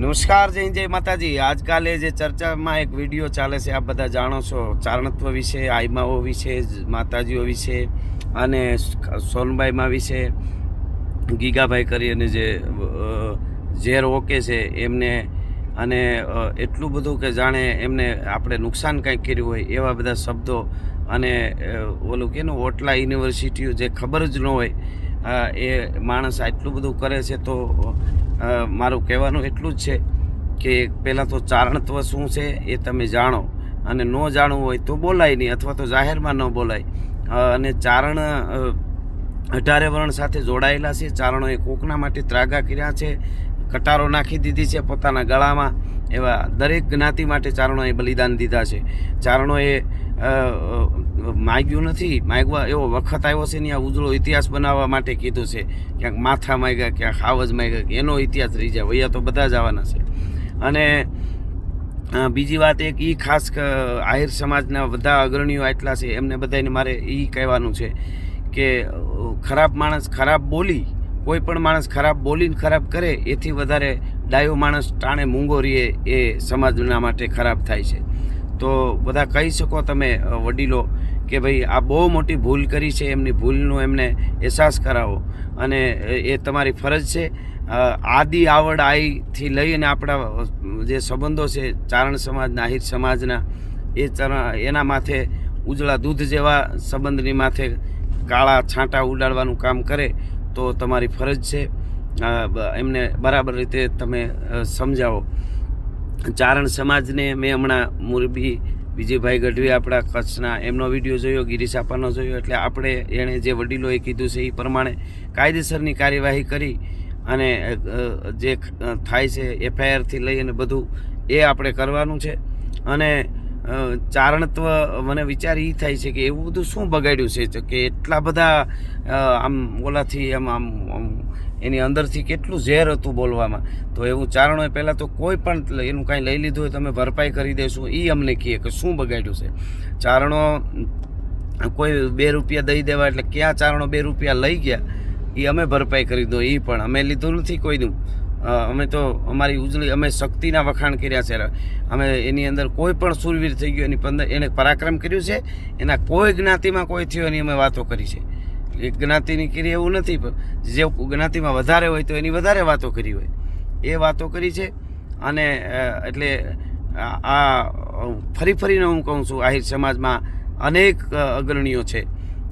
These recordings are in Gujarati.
નમસ્કાર, જય જય માતાજી. આજકાલે જે ચર્ચામાં એક વીડિયો ચાલે છે, આપ બધા જાણો છો, ચારણત્વ વિશે, આઈમાઓ વિશે, માતાજીઓ વિશે અને સોનબાઈમાં વિશે, ગીગાભાઈ કરી અને જે ઝેર ઓકે છે એમને અને એટલું બધું કે જાણે એમને આપણે નુકસાન કંઈક કર્યું હોય એવા બધા શબ્દો અને ઓલું કે ને, ઓટલા યુનિવર્સિટીઓ જે ખબર જ ન હોય એ માણસ આટલું બધું કરે છે તો મારું કહેવાનું એટલું જ છે કે પહેલાં તો ચારણત્વ શું છે એ તમે જાણો અને ન જાણવું હોય તો બોલાય નહીં અથવા તો જાહેરમાં ન બોલાય. અને ચારણ અઢારે વર્ણ સાથે જોડાયેલા છે. ચારણોએ કોકના માટે ત્રાગા કર્યા છે. કટારો નાખી દીધી છે પોતાના ગળામાં. એવા દરેક જ્ઞાતિ માટે ચારણોએ બલિદાન દીધા છે. ચારણોએ માગ્યું નથી. માગવા એવો વખત આવ્યો છે ને આ ઉજળો ઇતિહાસ બનાવવા માટે કીધું છે. ક્યાંક માથા માગ્યા, ક્યાંક હાવજ માગ્યા એનો ઇતિહાસ રહી જાય. વૈયા તો બધા જ આવવાના છે. અને બીજી વાત એક એ ખાસ આહિર સમાજના બધા અગ્રણીઓ આટલા છે. એમને બધાને મારે એ કહેવાનું છે કે, ખરાબ માણસ ખરાબ બોલી, કોઈ પણ માણસ ખરાબ બોલીને ખરાબ કરે, એથી વધારે ડાયો માણસ ટાણે મૂંગો રહીએ એ સમાજના માટે ખરાબ થાય છે. તો બધા કહી શકો તમે વડીલો કે ભાઈ આ બહુ મોટી ભૂલ કરી છે, એમની ભૂલનો એમને અહેસાસ કરાવો. અને એ તમારી ફરજ છે. આદિ આવડ આઈથી લઈને આપણા જે સંબંધો છે, ચારણ સમાજના આહિર સમાજના, એ એના માથે ઉજળા દૂધ જેવા સંબંધની માથે કાળા છાંટા ઉડાડવાનું કામ કરે, તો તમારી ફરજ છે. એમને બરાબર રીતે તમે સમજાવો. ચારણ સમાજને મેં હમણાં મોરબી વિજયભાઈ ગઢવી આપણા કચ્છના, એમનો વીડિયો જોયો, ગિરીશ આપાનો જોયો, એટલે આપણે એણે જે વડીલોએ કીધું છે એ પ્રમાણે કાયદેસરની કાર્યવાહી કરી અને જે થાય છે, એફઆઈઆરથી લઈ અને બધું એ આપણે કરવાનું છે. અને ચારણત્વ મને વિચાર એ થાય છે કે એવું બધું શું બગાડ્યું છે? તો કે એટલા બધા આમ ઓલાથી આમ આમ આમ, એની અંદરથી કેટલું ઝેર હતું બોલવામાં. તો એવું ચારણોએ પહેલાં તો કોઈ પણ એનું કાંઈ લઈ લીધું હોય તમે ભરપાઈ કરી દેશું. એ અમને કહે કે શું બગાડ્યું છે? ચારણો કોઈ બે રૂપિયા દઈ દેવા એટલે ક્યાં ચારણો બે રૂપિયા લઈ ગયા? એ અમે ભરપાઈ કરી દો એ પણ. અમે લીધું નથી કોઈનું. અમે તો અમારી ઉજળી, અમે શક્તિના વખાણ કર્યા છે. અમે એની અંદર કોઈ પણ સુરવીર થઈ ગયો, એની પંદર, એને પરાક્રમ કર્યું છે. એના કોઈ જ્ઞાતિમાં કોઈ થયો એની અમે વાતો કરી છે. એક જ્ઞાતિની કરી એવું નથી, પણ જે જ્ઞાતિમાં વધારે હોય તો એની વધારે વાતો કરી હોય. એ વાતો કરી છે અને એટલે આ ફરી ફરીને હું કહું છું, આહિર સમાજમાં અનેક અગ્રણીઓ છે.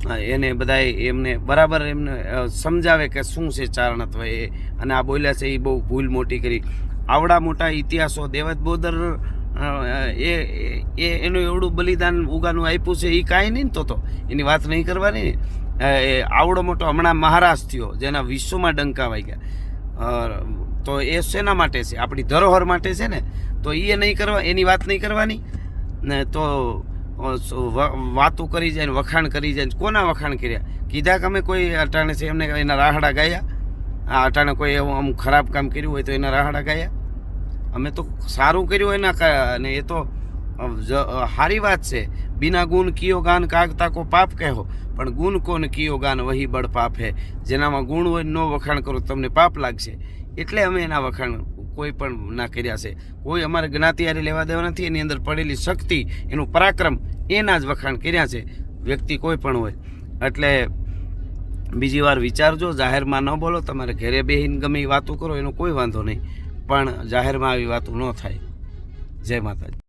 એને બધા એમને બરાબર એમને સમજાવે કે શું છે ચારણત્વ એ. અને આ બોલ્યા છે એ બહુ ભૂલ મોટી કરી. આવડા મોટા ઇતિહાસો દેવત બોદર એ એ, એનું એવડું બલિદાન ઉગાનું આપ્યું છે એ કાંઈ નહીં તો તો. એની વાત નહીં કરવાની ને. આવડો મોટો હમણાં મહારાજ થયો, જેના વિશ્વમાં ડંકા વાઈ ગયા તો એ શેના માટે છે? આપણી ધરોહર માટે છે ને? તો એ નહીં કરવા, એની વાત નહીં કરવાની. ને તો વાતો કરી જાય વખાણ કરી જાય કોના વખાણ કર્યા? કીધા કે અમે કોઈ અટાણે છે, એમને એના રાહડા ગાયા. આ અટાણે કોઈ એવું આમ ખરાબ કામ કર્યું હોય તો એના રાહડા ગાયા. અમે તો સારું કર્યું એના અને એ તો સારી વાત છે. બિના ગુણ કિયો ગાન કાગતા કો પાપ કહેવો? પણ ગુણ કોન કિયો ગાન વહી બળ પાપ? હે જેનામાં ગુણ હોય નો વખાણ કરો તમને પાપ લાગશે. એટલે અમે એના વખાણ કોઈ પણ ના કર્યા છે. કોઈ અમારે જ્ઞાતિ હારે લેવા દેવા નથી, એની અંદર પડેલી શક્તિ, એનું પરાક્રમ, એના જ વખાણ કર્યા છે. વ્યક્તિ કોઈ પણ હોય. એટલે બીજી વાર વિચારજો, જાહેરમાં ન બોલો, તમારે ઘરે બેહીને ગમે એ વાતો કરો, એનો કોઈ વાંધો નહીં. પણ જાહેરમાં આવી વાતો ન થાય. જય માતાજી.